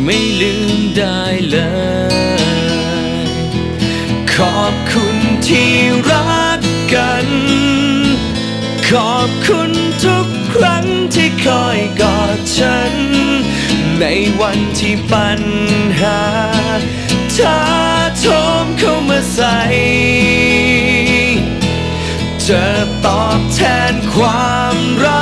ไม่ลืมได้เลย ขอบคุณที่รักกัน ขอบคุณทุกครั้งที่คอยกอดฉัน ในวันที่ปัญหาท้าโถมเข้ามาใส่จะตอบแทนความรัก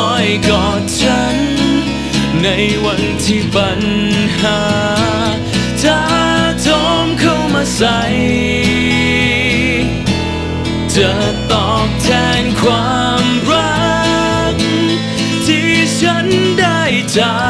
คอยกอดฉัน ในวันที่ปัญหาถ้าโถมเข้ามาใส่จะตอบแทนความรัก ที่ฉันได้จาก